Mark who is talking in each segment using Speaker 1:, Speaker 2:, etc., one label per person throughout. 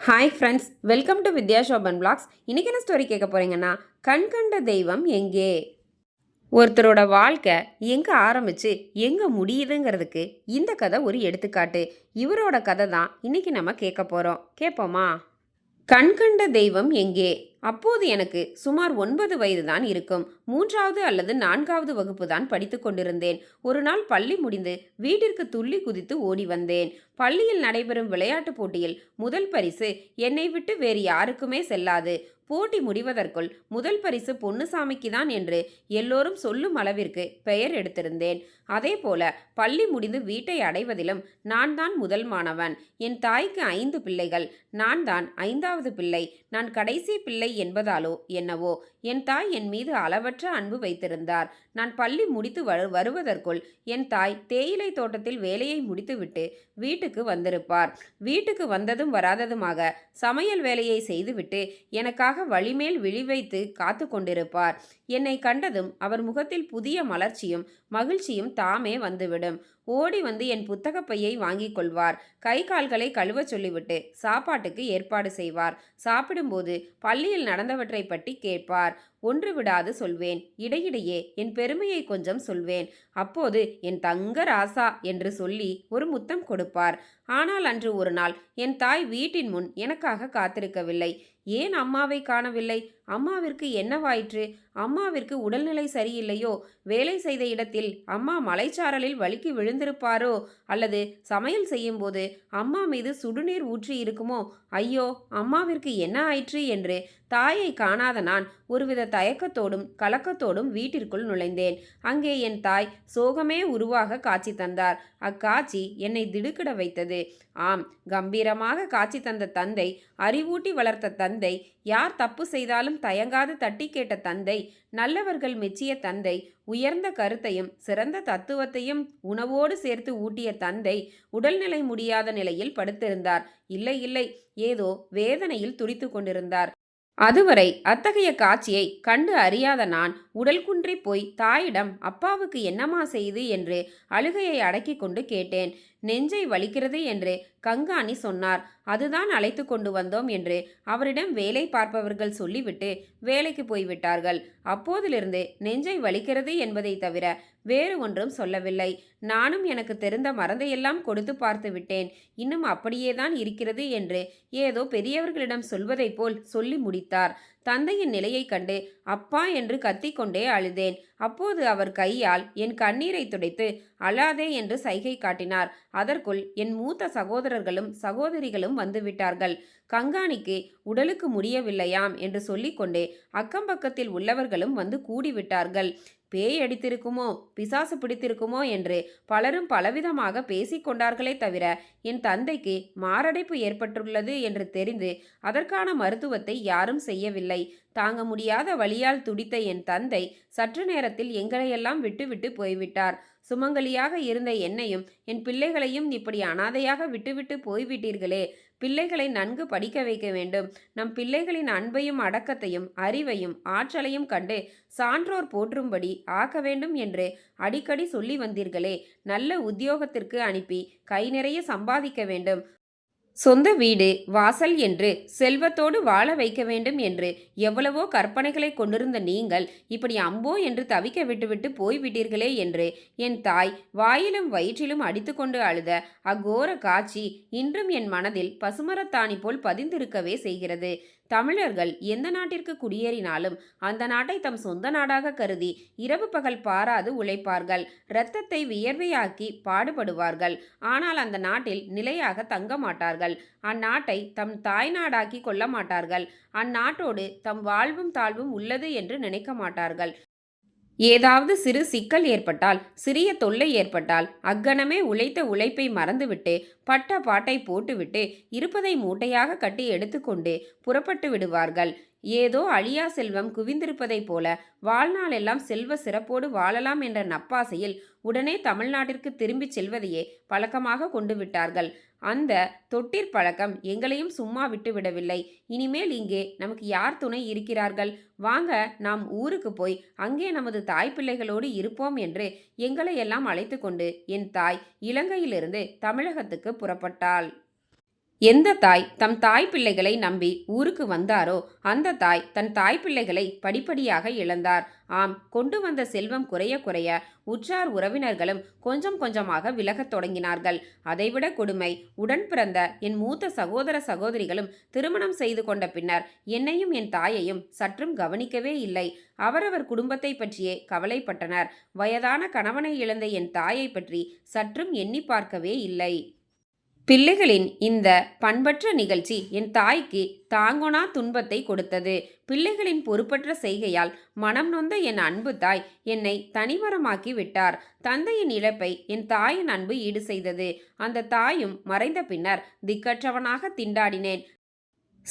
Speaker 1: Hi friends welcome to Vidya Shoban blogs இன்றைக்கி என்ன story கேட்க போகிறீங்கன்னா கண் கண்ட தெய்வம் எங்கே? ஒருத்தரோட வாழ்க்கை எங்கே ஆரம்பித்து எங்கே முடியுதுங்கிறதுக்கு இந்த கதை ஒரு எடுத்துக்காட்டு. இவரோட கதை தான் இன்றைக்கி நம்ம கேட்க போகிறோம் கேட்போமா? கண் கண்ட தெய்வம் எங்கே? அப்போது எனக்கு சுமார் ஒன்பது வயதுதான் இருக்கும். மூன்றாவது அல்லது நான்காவது வகுப்பு தான் படித்து கொண்டிருந்தேன். ஒரு நாள் பள்ளி முடிந்து வீட்டிற்கு துள்ளி குதித்து ஓடி வந்தேன். பள்ளியில் நடைபெறும் விளையாட்டுப் போட்டியில் முதல் பரிசு என்னை விட்டு வேறு யாருக்குமே செல்லாது. போட்டி முடிவதற்குள் முதல் பரிசு பொன்னுசாமிக்கு தான் என்று எல்லோரும் சொல்லும் அளவிற்கு பெயர் எடுத்திருந்தேன். அதே போல பள்ளி முடிந்து வீட்டை அடைவதிலும் நான் தான் முதல் மாணவன். என் தாய்க்கு ஐந்து பிள்ளைகள். நான் தான் ஐந்தாவது பிள்ளை. நான் கடைசி பிள்ளை என்பதாலோ என்னவோ? என் தாய் என் மீது அளவற்ற அன்பு வைத்திருந்தார். நான் பள்ளி முடித்து வரு வருவதற்குள் என் தாய் தேயிலை தோட்டத்தில் வேலையை முடித்துவிட்டு வீட்டுக்கு வந்திருப்பார். வீட்டுக்கு வந்ததும் வராததுமாக சமையல் வேலையை செய்துவிட்டு எனக்காக வழிமேல் விழி வைத்து காத்து கொண்டிருப்பார். என்னை கண்டதும் அவர் முகத்தில் புதிய மலர்ச்சியும் மகிழ்ச்சியும் தாமே வந்துவிடும். ஓடி வந்து என் புத்தகப்பையை வாங்கிக் கொள்வார். கை கால்களை கழுவச் சொல்லிவிட்டு சாப்பாட்டுக்கு ஏற்பாடு செய்வார். சாப்பிடும்போது பள்ளியில் நடந்தவற்றை பற்றி கேட்பார். ஒன்று விடாது சொல்வேன். இடையிடையே என் பெருமையை கொஞ்சம் சொல்வேன். அப்போது என் தங்க ராசா என்று சொல்லி ஒரு முத்தம் கொடுப்பார். ஆனால் அன்று ஒரு நாள் என் தாய் வீட்டின் முன் எனக்காக காத்திருக்கவில்லை. ஏன் அம்மாவை காணவில்லை? அம்மாவிற்கு என்னவாயிற்று? அம்மாவிற்கு உடல்நிலை சரியில்லையோ? வேலை செய்த இடத்தில் அம்மா மலைச்சாரலில் வழுக்கி விழுந்திருப்பாரோ? அல்லது சமையல் செய்யும்போது அம்மா மீது சுடுநீர் ஊற்றி இருக்குமோ ஐயோ அம்மாவிற்கு என்ன ஆயிற்று என்று தாயை காணாத நான் ஒருவித தயக்கத்தோடும் கலக்கத்தோடும் வீட்டிற்குள் நுழைந்தேன். அங்கே என் தாய் சோகமே உருவாக காட்சி தந்தார். அக்காட்சி என்னை திடுக்கிட வைத்தது. ஆம் கம்பீரமாக காட்சி தந்த தந்தை அறிவூட்டி வளர்த்த தந்தை யார் தப்பு செய்தாலும் தயங்காது தட்டி கேட்ட தந்தை நல்லவர்கள் மெச்சிய தந்தை உயர்ந்த கருத்தையும் சிறந்த தத்துவத்தையும் உணவோடு சேர்த்து ஊட்டிய தந்தை உடல்நிலை முடியாத நிலையில் படுத்திருந்தார். இல்லை இல்லை ஏதோ வேதனையில் துடித்து கொண்டிருந்தார். அதுவரை அத்தகைய காட்சியை கண்டு அறியாத நான் உடல் குன்றி போய் தாயிடம் அப்பாவுக்கு என்னமா செய்து? என்று அழுகையை அடக்கிக் கொண்டு கேட்டேன். நெஞ்சை வலிக்கிறது என்று கங்காணி சொன்னார். அதுதான் அழைத்து கொண்டு வந்தோம் என்று அவரிடம் வேலை பார்ப்பவர்கள் சொல்லிவிட்டு வேலைக்கு போய்விட்டார்கள். அப்போதிலிருந்து நெஞ்சை வலிக்கிறது என்பதை தவிர வேறு ஒன்றும் சொல்லவில்லை. நானும் எனக்கு தெரிந்த மருந்தையெல்லாம் கொடுத்து பார்த்து விட்டேன். இன்னும் அப்படியேதான் இருக்கிறது என்று ஏதோ பெரியவர்களிடம் சொல்வதைப் போல் சொல்லி முடித்தார். தந்தையின் நிலையைக் கண்டு அப்பா என்று கத்திக்கொண்டே அழுதேன். அப்போது அவர் கையால் என் கண்ணீரை துடைத்து அழாதே என்று சைகை காட்டினார். அதற்குள் என் மூத்த சகோதரர்களும் சகோதரிகளும் வந்துவிட்டார்கள் கங்காணிக்கு உடலுக்கு முடியவில்லையாம் என்று சொல்லிக்கொண்டே அக்கம்பக்கத்தில் உள்ளவர்களும் வந்து கூடிவிட்டார்கள். பேய் அடித்திருக்குமோ? பிசாசு பிடித்திருக்குமோ? என்று பலரும் பலவிதமாக பேசிக்கொண்டார்களே தவிர என் தந்தைக்கு மாரடைப்பு ஏற்பட்டுள்ளது என்று தெரிந்து அதற்கான மருத்துவத்தை யாரும் செய்யவில்லை. தாங்க முடியாத வழியால் துடித்த என் தந்தை சற்று நேரத்தில் எங்களையெல்லாம் விட்டுவிட்டு போய்விட்டார். சுமங்கலியாக இருந்த என்னையும் என் பிள்ளைகளையும் இப்படி அனாதையாக விட்டுவிட்டு போய்விட்டீர்களே பிள்ளைகளை நன்கு படிக்க வைக்க வேண்டும். நம் பிள்ளைகளின் அன்பையும் அடக்கத்தையும் அறிவையும் ஆற்றலையும் கண்டு சான்றோர் போற்றும்படி ஆக்க வேண்டும் என்று அடிக்கடி சொல்லி வந்தீர்களே. நல்ல உத்தியோகத்திற்கு அனுப்பி கை நிறைய சம்பாதிக்க வேண்டும். சொந்த வீடு வாசல் என்று செல்வத்தோடு வாழ வைக்க வேண்டும் என்று எவ்வளவோ கற்பனைகளை கொண்டிருந்த நீங்கள் இப்படி அம்போ என்று தவிக்க விட்டுவிட்டு போய்விட்டீர்களே என்று என் தாய் வாயிலும் வயிற்றிலும் அடித்துக்கொண்டு அழுத அக்கோர காட்சி இன்றும் என் மனதில் பசுமரத்தாணி போல் பதிந்திருக்கவே செய்கிறது. தமிழர்கள் எந்த நாட்டிற்கு குடியேறினாலும் அந்த நாட்டை தம் சொந்த நாடாக கருதி இரவு பகல் பாராது உழைப்பார்கள். இரத்தத்தை வியர்வையாக்கி பாடுபடுவார்கள். ஆனால் அந்த நாட்டில் நிலையாக தங்க மாட்டார்கள். அந்நாட்டை தம் தாய் நாடாக்கி கொள்ள மாட்டார்கள். அந்நாட்டோடு தம் வாழ்வும் தாழ்வும் உள்ளது என்று நினைக்க மாட்டார்கள். ஏதாவது சிறு சிக்கல் ஏற்பட்டால் சிறிய தொல்லை ஏற்பட்டால் அக்கணமே உழைத்த உழைப்பை மறந்துவிட்டு பட்ட பாட்டை போட்டுவிட்டு இருப்பதை மூட்டையாக கட்டி எடுத்துக்கொண்டு புறப்பட்டு விடுவார்கள். ஏதோ அழியா செல்வம் குவிந்திருப்பதைப் போல வாழ்நாளெல்லாம் செல்வ சிறப்போடு வாழலாம் என்ற நப்பாசையில் உடனே தமிழ்நாட்டிற்கு திரும்பிச் செல்வதையே பழக்கமாக கொண்டு விட்டார்கள். அந்த தொட்டிற் பழக்கம் எங்களையும் சும்மா விட்டுவிடவில்லை இனிமேல் இங்கே நமக்கு யார் துணை இருக்கிறார்கள்? வாங்க நாம் ஊருக்கு போய் அங்கே நமது தாய் பிள்ளைகளோடு இருப்போம் என்று எங்களை எல்லாம் அழைத்து கொண்டு என் தாய் இலங்கையிலிருந்து தமிழகத்துக்கு புறப்பட்டாள். எந்த தாய் தம் தாய் பிள்ளைகளை நம்பி ஊருக்கு வந்தாரோ அந்த தாய் தன் தாய் பிள்ளைகளை படிப்படியாக இழந்தார். ஆம் கொண்டு வந்த செல்வம் குறைய குறைய உற்றார் உறவினர்களும் கொஞ்சம் கொஞ்சமாக விலகத் தொடங்கினார்கள். அதைவிட கொடுமை உடன் பிறந்த என் மூத்த சகோதர சகோதரிகளும் திருமணம் செய்து கொண்ட பின்னர் என்னையும் என் தாயையும் சற்றும் கவனிக்கவே இல்லை. அவரவர் குடும்பத்தை பற்றியே கவலைப்பட்டனர். வயதான கணவனை இழந்த என் தாயை பற்றி சற்றும் எண்ணி பார்க்கவே இல்லை. பிள்ளைகளின் இந்த பண்பற்ற நிகழ்ச்சி என் தாய்க்கு தாங்கொணா துன்பத்தை கொடுத்தது. பிள்ளைகளின் பொறுப்பற்ற செய்கையால் மனம் நொந்த என் அன்பு தாய் என்னை தனிமரமாக்கி விட்டார். தந்தையின் இழப்பை என் தாயின் அன்பு ஈடு செய்தது. அந்த தாயும் மறைந்த பின்னர் திக்கற்றவனாக திண்டாடினேன்.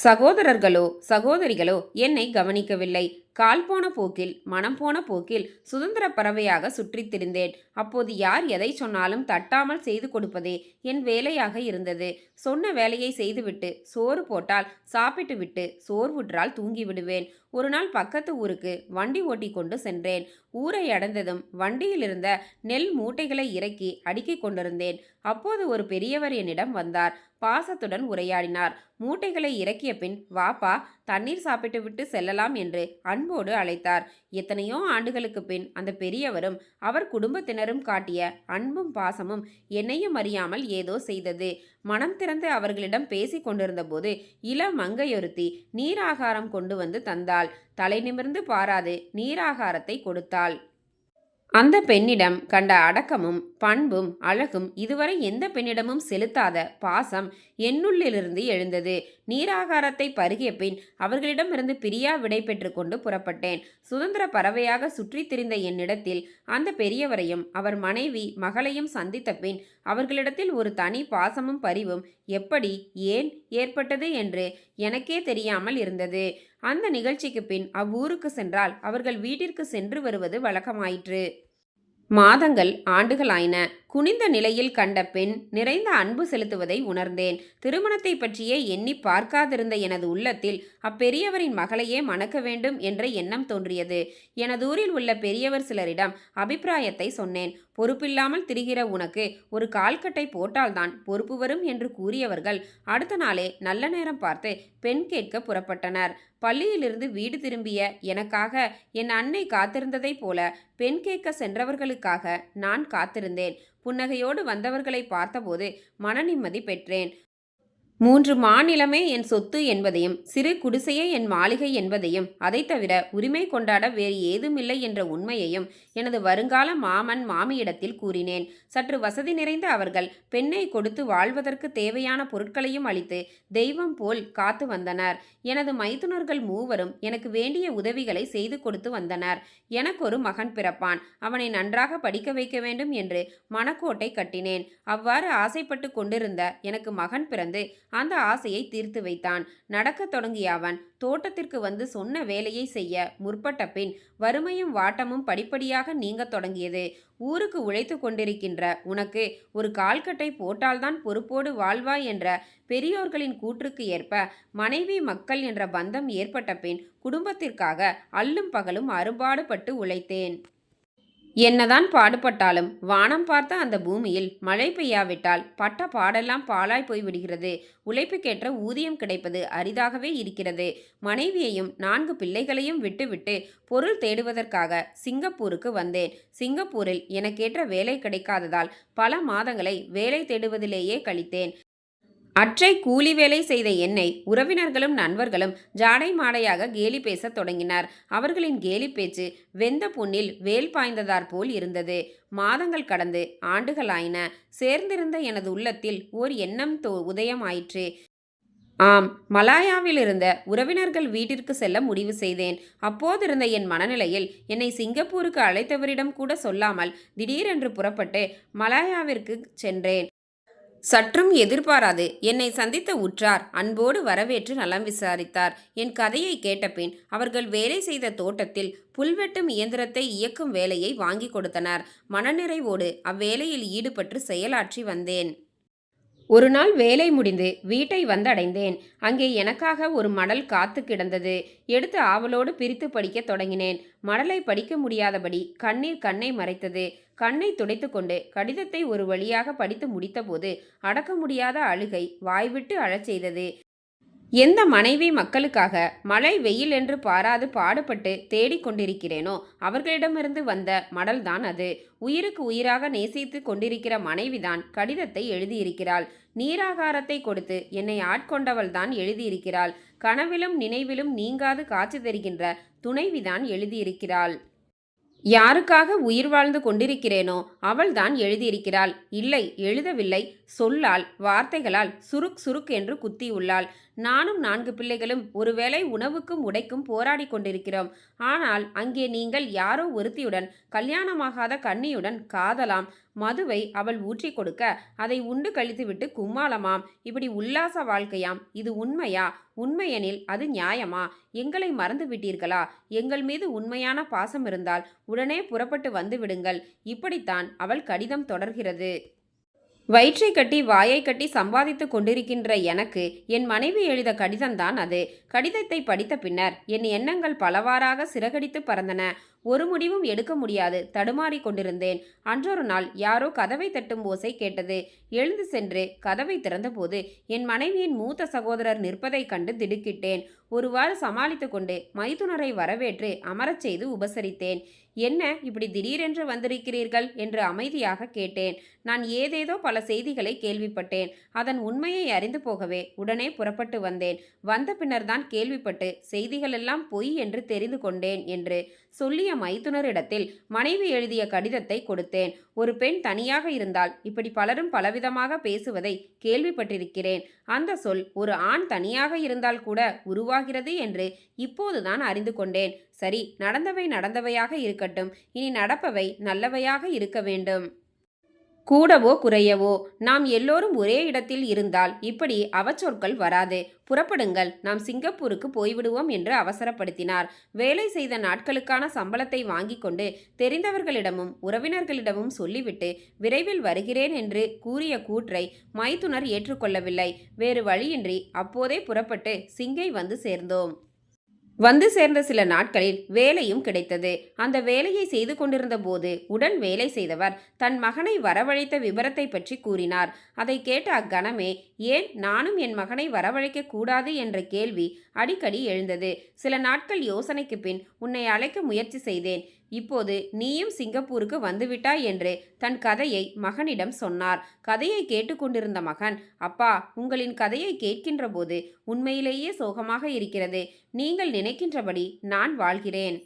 Speaker 1: சகோதரர்களோ சகோதரிகளோ என்னை கவனிக்கவில்லை. கால் போன போக்கில் மனம் போன போக்கில் சுதந்திர பறவையாக சுற்றித் திரிந்தேன். அப்போது யார் எதை சொன்னாலும் தட்டாமல் செய்து கொடுப்பதே என் வேலையாக இருந்தது. சொன்ன வேலையை செய்துவிட்டு சோறு போட்டால் சாப்பிட்டுவிட்டு சோர்வுற்றால் தூங்கிவிடுவேன். ஒரு நாள் பக்கத்து ஊருக்கு வண்டி ஓட்டி கொண்டு சென்றேன். ஊரை அடைந்ததும் வண்டியில் இருந்த நெல் மூட்டைகளை இறக்கி அடுக்கிக் கொண்டிருந்தேன். அப்போது ஒரு பெரியவர் என்னிடம் வந்தார். பாசத்துடன் உரையாடினார். மூட்டைகளை இறக்கிய பின் வாப்பா தண்ணீர் சாப்பிட்டு விட்டு செல்லலாம் என்று அன்போடு அழைத்தார். எத்தனையோ ஆண்டுகளுக்கு பின் அந்த பெரியவரும் அவர் குடும்பத்தினரும் காட்டிய அன்பும் பாசமும் என்னையும் அறியாமல் ஏதோ செய்தது. மனம் திறந்து அவர்களிடம் பேசிக் கொண்டிருந்தபோது இள மங்கையொருத்தி நீராகாரம் கொண்டு வந்து தந்தாள். தலை நிமிர்ந்து பாராது நீராகாரத்தை கொடுத்தாள். அந்த பெண்ணிடம் கண்ட அடக்கமும் பண்பும் அழகும் இதுவரை எந்த பெண்ணிடமும் செலுத்தாத பாசம் என்னுள்ளிலிருந்து எழுந்தது. நீராகாரத்தை பருகிய பின் அவர்களிடமிருந்து பிரியா விடை பெற்றுக்கொண்டு புறப்பட்டேன். சுதந்திர பறவையாக சுற்றித் திரிந்த என்னிடத்தில் அந்த பெரியவரையும் அவர் மனைவி மகளையும் சந்தித்த பின் அவர்களிடத்தில் ஒரு தனி பாசமும் பரிவும் எப்படி ஏன் ஏற்பட்டது என்று எனக்கே தெரியாமல் இருந்தது. அந்த நிகழ்ச்சிக்கு பின் அவ்வூருக்கு சென்றால் அவர்கள் வீட்டிற்கு சென்று வருவது வழக்கமாயிற்று. மாதங்கள் ஆண்டுகளாயின குனிந்த நிலையில் கண்ட பெண் நிறைந்த அன்பு செலுத்துவதை உணர்ந்தேன். திருமணத்தை பற்றியே எண்ணி பார்க்காதிருந்த எனது உள்ளத்தில் அப்பெரியவரின் மகளையே மணக்க வேண்டும் என்ற எண்ணம் தோன்றியது. எனது ஊரில் உள்ள பெரியவர் சிலரிடம் அபிப்பிராயத்தை சொன்னேன். பொறுப்பில்லாமல் திரிகிற உனக்கு ஒரு கால்கட்டை போட்டால்தான் பொறுப்பு வரும் என்று கூறியவர்கள் அடுத்த நாளே நல்ல நேரம் பார்த்து பெண் கேட்க புறப்பட்டனர். பள்ளியிலிருந்து வீடு திரும்பிய எனக்காக என் அன்னை காத்திருந்ததைப் போல பெண் கேட்க சென்றவர்களுக்காக நான் காத்திருந்தேன். புன்னகையோடு வந்தவர்களை பார்த்தபோது மனநிம்மதி பெற்றேன். மூன்று மாநிலமே என் சொத்து என்பதையும் சிறு குடிசையே என் மாளிகை என்பதையும் அதை தவிர உரிமை கொண்டாட வேறு ஏதுமில்லை என்ற உண்மையையும் எனது வருங்கால மாமன் மாமியிடத்தில் கூறினேன். சற்று வசதி நிறைந்த அவர்கள் பெண்ணை கொடுத்து வாழ்வதற்கு தேவையான பொருட்களையும் அளித்து தெய்வம் போல் காத்து வந்தனர். எனது மைத்துனர்கள் மூவரும் எனக்கு வேண்டிய உதவிகளை செய்து கொடுத்து வந்தனர். எனக்கு ஒரு மகன் பிறப்பான். அவனை நன்றாக படிக்க வைக்க வேண்டும் என்று மனக்கோட்டை கட்டினேன். அவ்வாறு ஆசைப்பட்டு கொண்டிருந்த எனக்கு மகன் பிறந்து அந்த ஆசையை தீர்த்து வைத்தான். நடக்கத் தொடங்கிய அவன் தோட்டத்திற்கு வந்து சொன்ன வேலையை செய்ய முற்பட்ட பின் வறுமையும் வாட்டமும் படிப்படியாக நீங்கத் தொடங்கியது. ஊருக்கு உழைத்து கொண்டிருக்கின்ற உனக்கு ஒரு கால்கட்டை போட்டால்தான் பொறுப்போடு வாழ்வாய் என்ற பெரியோர்களின் கூற்றுக்கு ஏற்ப மனைவி மக்கள் என்ற பந்தம் ஏற்பட்ட பின் குடும்பத்திற்காக அல்லும் பகலும் அரும்பாடுபட்டு உழைத்தேன். என்னதான் பாடுபட்டாலும் வானம் பார்த்த அந்த பூமியில் மழை பெய்யாவிட்டால் பட்ட பாடெல்லாம் பாழாய் போய்விடுகிறது. உழைப்புக்கேற்ற ஊதியம் கிடைப்பது அரிதாகவே இருக்கிறது. மனைவியையும் நான்கு பிள்ளைகளையும் விட்டுவிட்டு பொருள் தேடுவதற்காக சிங்கப்பூருக்கு வந்தேன். சிங்கப்பூரில் எனக்கேற்ற வேலை கிடைக்காததால் பல மாதங்களை வேலை தேடுவதிலேயே கழித்தேன். அற்றை கூலி வேலை செய்த என்னை உறவினர்களும் நண்பர்களும் ஜாடை மாடையாக கேலி பேசத் தொடங்கினார். அவர்களின் கேலி பேச்சு வெந்த புண்ணில் வேல் பாய்ந்ததாற் போல் இருந்தது. மாதங்கள் கடந்து ஆண்டுகளாயின. சேர்ந்திருந்த எனது உள்ளத்தில் ஓர் எண்ணம் தோ உதயமாயிற்று. ஆம் மலாயாவில் இருந்த உறவினர்கள் வீட்டிற்கு செல்ல முடிவு செய்தேன். அப்போதிருந்த என் மனநிலையில் என்னை சிங்கப்பூருக்கு அழைத்தவரிடம் கூட சொல்லாமல் திடீரென்று புறப்பட்டு மலாயாவிற்கு சென்றேன். சற்றும் எதிர்பாராது என்னை சந்தித்த உற்றார் அன்போடு வரவேற்று நலம் விசாரித்தார். என் கதையை கேட்டபின் அவர்கள் வேலை செய்த தோட்டத்தில் புல்வெட்டும் இயந்திரத்தை இயக்கும் வேலையை வாங்கி கொடுத்தனர். மனநிறைவோடு அவ்வேலையில் ஈடுபட்டு செயலாற்றி வந்தேன். ஒரு நாள் வேலை முடிந்து வீட்டை வந்தடைந்தேன். அங்கே எனக்காக ஒரு மடல் காத்து கிடந்தது. எடுத்து ஆவலோடு பிரித்து படிக்க தொடங்கினேன். மடலை படிக்க முடியாதபடி கண்ணீர் கண்ணை மறைத்தது. கண்ணை துடைத்துக்கொண்டு கடிதத்தை ஒரு வழியாக படித்து முடித்தபோது அடக்க முடியாத அழுகை வாய்விட்டு அழச் செய்தது. எந்த மனைவி மக்களுக்காக மழை வெயில் என்று பாராது பாடுபட்டு தேடிக்கொண்டிருக்கிறேனோ அவர்களிடமிருந்து வந்த மடல்தான் அது. உயிருக்கு உயிராக நேசித்து கொண்டிருக்கிற மனைவிதான் கடிதத்தை எழுதியிருக்கிறாள். நீராகாரத்தை கொடுத்து என்னை ஆட்கொண்டவள்தான் எழுதியிருக்கிறாள். கனவிலும் நினைவிலும் நீங்காது காட்சி தருகின்ற துணைவிதான் எழுதியிருக்கிறாள். யாருக்காக உயிர் வாழ்ந்து கொண்டிருக்கிறேனோ அவள்தான் எழுதியிருக்கிறாள். இல்லை எழுதவில்லை. சொல்லால் வார்த்தைகளால் சுருக் சுருக் என்று குத்தியுள்ளாள் நானும் நான்கு பிள்ளைகளும் ஒருவேளை உணவுக்கும் உடைக்கும் போராடி கொண்டிருக்கிறோம். ஆனால் அங்கே நீங்கள் யாரோ ஒருத்தியுடன் கல்யாணமாகாத கன்னியுடன் காதலாம். மதுவை அவள் ஊற்றி கொடுக்க அதை உண்டு கழித்துவிட்டு கும்மாளமாம். இப்படி உல்லாச வாழ்க்கையாம். இது உண்மையா? உண்மையெனில் அது நியாயமா? எங்களை மறந்து விட்டீர்களா? எங்கள் மீது உண்மையான பாசம் இருந்தால் உடனே புறப்பட்டு வந்து விடுங்கள். இப்படித்தான் அவள் கடிதம் தொடர்கிறது. வயிற்றை கட்டி வாயை கட்டி சம்பாதித்து கொண்டிருக்கின்ற எனக்கு என் மனைவி எழுத கடிதம்தான் அது. கடிதத்தை படித்த பின்னர் என் எண்ணங்கள் பலவாறாக சிறகடித்து பறந்தன. ஒரு முடிவும் எடுக்க முடியாது. தடுமாறிக் கொண்டிருந்தேன். அன்றொரு நாள் யாரோ கதவை தட்டும் ஓசை கேட்டது. எழுந்து சென்று கதவை திறந்தபோது என் மனைவியின் மூத்த சகோதரர் நிற்பதைக் கண்டு திடுக்கிட்டேன். ஒருவாறு சமாளித்து கொண்டு மைதுனரை வரவேற்று அமரச் செய்து உபசரித்தேன். என்ன இப்படி திடீரென்று வந்திருக்கிறீர்கள்? என்று அமைதியாக கேட்டேன். நான் ஏதேதோ பல செய்திகளை கேள்விப்பட்டேன். அதன் உண்மையை அறிந்து போகவே உடனே புறப்பட்டு வந்தேன். வந்த பின்னர்தான் கேள்விப்பட்டு செய்திகளெல்லாம் பொய் என்று தெரிந்து கொண்டேன் என்று சொல்லிய மைத்துனரிடத்தில் மனைவி எழுதிய கடிதத்தை கொடுத்தேன். ஒரு பெண் தனியாக இருந்தால் இப்படி பலரும் பலவிதமாக பேசுவதை கேள்விப்பட்டிருக்கிறேன். அந்த சொல் ஒரு ஆண் தனியாக இருந்தால் கூட உருவாகிறது என்று இப்போதுதான் அறிந்து கொண்டேன். சரி நடந்தவை நடந்தவையாக இருக்கட்டும். இனி நடப்பவை நல்லவையாக இருக்க வேண்டும். கூடவோ குறையவோ நாம் எல்லோரும் ஒரே இடத்தில் இருந்தால் இப்படி அவச்சொற்கள் வராது. புறப்படுங்கள் நாம் சிங்கப்பூருக்கு போய்விடுவோம் என்று அவசரப்படுத்தினார். வேலை செய்த நாட்களுக்கான சம்பளத்தை வாங்கி கொண்டு தெரிந்தவர்களிடமும் உறவினர்களிடமும் சொல்லிவிட்டு விரைவில் வருகிறேன் என்று கூறிய கூற்றை மைத்துனர் ஏற்றுக்கொள்ளவில்லை. வேறு வழியின்றி அப்போதே புறப்பட்டு சிங்கை வந்து சேர்ந்தோம். வந்து சேர்ந்த சில நாட்களில் வேலையும் கிடைத்தது. அந்த வேலையை செய்து கொண்டிருந்த போது உடன் வேலை செய்தவர் தன் மகனை வரவழைத்த விபரத்தை பற்றி கூறினார். அதை கேட்ட அக்கணமே ஏன் நானும் என் மகனை வரவழைக்க கூடாது? என்ற கேள்வி அடிக்கடி எழுந்தது. சில நாட்கள் யோசனைக்கு பின் உன்னை அழைக்க முயற்சி செய்தேன். இப்போது நீயும் சிங்கப்பூருக்கு வந்துவிட்டாய் என்று தன் கதையை மகனிடம் சொன்னார். கதையை கேட்டுக்கொண்டிருந்த மகன் அப்பா உங்களின் கதையை கேட்கின்ற போது உண்மையிலேயே சோகமாக இருக்கிறது. நீங்கள் நினைக்கின்றபடி நான் வாழ்கிறேன்.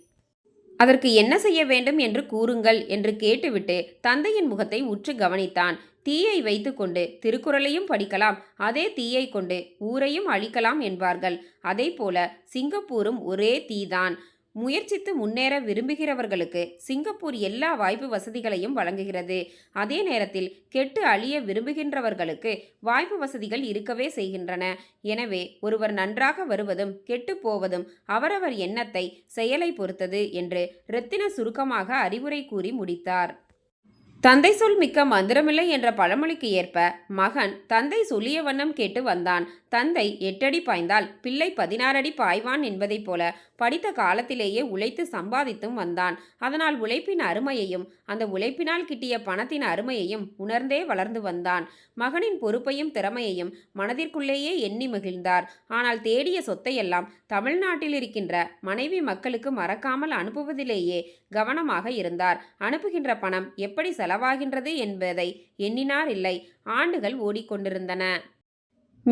Speaker 1: அதற்கு என்ன செய்ய வேண்டும் என்று கூறுங்கள் என்று கேட்டுவிட்டு தந்தையின் முகத்தை உற்று கவனித்தான். தீயை வைத்துக்கொண்டு திருக்குறளையும் படிக்கலாம் அதே தீயை கொண்டு ஊரையும் அழிக்கலாம் என்பார்கள். அதே போல சிங்கப்பூரும் ஒரே தீதான். முயற்சித்து முன்னேற விரும்புகிறவர்களுக்கு சிங்கப்பூர் எல்லா வாய்ப்பு வசதிகளையும் வழங்குகிறது. அதே நேரத்தில் கெட்டு அழிய விரும்புகின்றவர்களுக்கு வாய்ப்பு வசதிகள் இருக்கவே செய்கின்றன. எனவே ஒருவர் நன்றாக வருவதும் கெட்டு போவதும் அவரவர் எண்ணத்தை செயலை பொறுத்தது என்று ரத்தின சுருக்கமாக அறிவுரை கூறி முடித்தார். தந்தை சொல் மிக்க மந்திரமில்லை என்ற பழமொழிக்கு ஏற்ப மகன் தந்தை சொல்லிய வண்ணம் கேட்டு வந்தான். தந்தை எட்டடி பாய்ந்தால் பிள்ளை பதினாறடி பாய்வான் என்பதைப் போல படித்த காலத்திலேயே உழைத்து சம்பாதித்தும் வந்தான். அதனால் உழைப்பின் அருமையையும் அந்த உழைப்பினால் கிட்டிய பணத்தின் அருமையையும் உணர்ந்தே வளர்ந்து வந்தான். மகனின் பொறுப்பையும் திறமையையும் மனதிற்குள்ளேயே எண்ணி மகிழ்ந்தார். ஆனால் தேடிய சொத்தையெல்லாம் தமிழ்நாட்டில் இருக்கின்ற மனைவி மக்களுக்கு மறக்காமல் அனுப்புவதிலேயே கவனமாக இருந்தார். அனுப்புகின்ற பணம் எப்படி செலவாகின்றது என்பதை எண்ணினார் இல்லை. ஆண்டுகள் ஓடிக்கொண்டிருந்தன.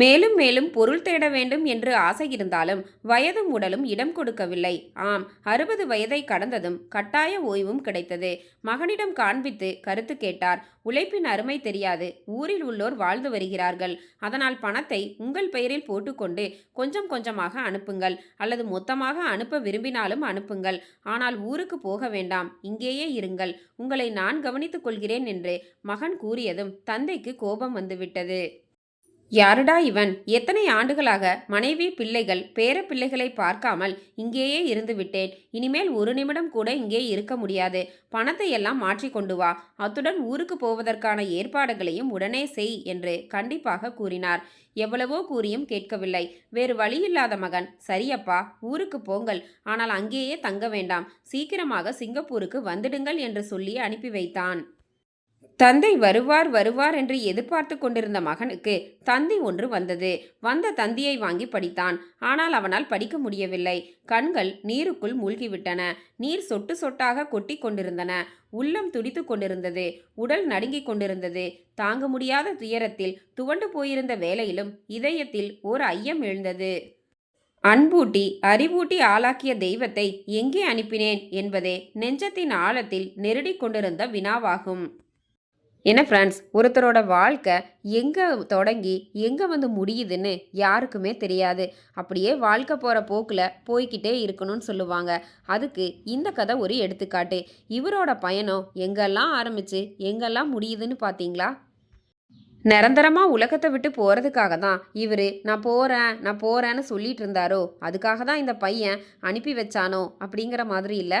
Speaker 1: மேலும் மேலும் பொருள் தேட வேண்டும் என்று ஆசை இருந்தாலும் வயதும் உடலும் இடம் கொடுக்கவில்லை. ஆம் அறுபது வயதை கடந்ததும் கட்டாய ஓய்வும் கிடைத்தது. மகனிடம் காண்பித்து கருத்து கேட்டார். உழைப்பின் அருமை தெரியாது. ஊரில் உள்ளோர் வாழ்ந்து வருகிறார்கள். அதனால் பணத்தை உங்கள் பெயரில் போட்டுக்கொண்டு கொஞ்சம் கொஞ்சமாக அனுப்புங்கள். அல்லது மொத்தமாக அனுப்ப விரும்பினாலும் அனுப்புங்கள். ஆனால் ஊருக்கு போக வேண்டாம். இங்கேயே இருங்கள். உங்களை நான் கவனித்துக் கொள்கிறேன் என்று மகன் கூறியதும் தந்தைக்கு கோபம் வந்துவிட்டது. யாருடா இவன்? எத்தனை ஆண்டுகளாக மனைவி பிள்ளைகள் பேர பிள்ளைகளை பார்க்காமல் இங்கேயே இருந்து விட்டேன். இனிமேல் ஒரு நிமிடம் கூட இங்கே இருக்க முடியாது. பணத்தை எல்லாம் மாற்றி கொண்டு வா. அத்துடன் ஊருக்கு போவதற்கான ஏற்பாடுகளையும் உடனே செய் என்று கண்டிப்பாக கூறினார். எவ்வளவோ கூறியும் கேட்கவில்லை. வேறு வழியில்லாத மகன். சரியப்பா ஊருக்கு போங்கள். ஆனால் அங்கேயே தங்க வேண்டாம். சீக்கிரமாக சிங்கப்பூருக்கு வந்துடுங்கள் என்று சொல்லி அனுப்பி வைத்தான். தந்தை வருவார் வருவார் என்று எதிர்பார்த்து கொண்டிருந்த மகனுக்கு தந்தி ஒன்று வந்தது. வந்த தந்தியை வாங்கி படித்தான். ஆனால் அவனால் படிக்க முடியவில்லை. கண்கள் நீருக்குள் மூழ்கிவிட்டன. நீர் சொட்டு சொட்டாக கொட்டி கொண்டிருந்தன. உள்ளம் துடித்து கொண்டிருந்தது. உடல் நடுங்கிக் கொண்டிருந்தது. தாங்க முடியாத துயரத்தில் துவண்டு போயிருந்த வேலையிலும் இதயத்தில் ஓர் ஐயம் எழுந்தது. அன்பூட்டி அறிவூட்டி ஆளாக்கிய தெய்வத்தை எங்கே அனுப்பினேன் என்பதே நெஞ்சத்தின் ஆழத்தில் நெருடிக் கொண்டிருந்த வினாவாகும். என்ன ஃப்ரெண்ட்ஸ் ஒருத்தரோட வாழ்க்கை எங்கே தொடங்கி எங்கே வந்து முடியுதுன்னு யாருக்குமே தெரியாது. அப்படியே வாழ்க்கை போகிற போக்கில் போய்கிட்டே இருக்கணும்னு சொல்லுவாங்க. அதுக்கு இந்த கதை ஒரு எடுத்துக்காட்டு. இவரோட பயணம் எங்கெல்லாம் ஆரம்பிச்சு எங்கெல்லாம் முடியுதுன்னு பார்த்தீங்களா நிரந்தரமாக உலகத்தை விட்டு போகிறதுக்காக தான் இவர் நான் போகிறேன் நான் போகிறேன்னு சொல்லிட்டு இருந்தாரோ? அதுக்காக தான் இந்த பையன் அனுப்பி வச்சானோ? அப்படிங்கிற மாதிரி இல்லை.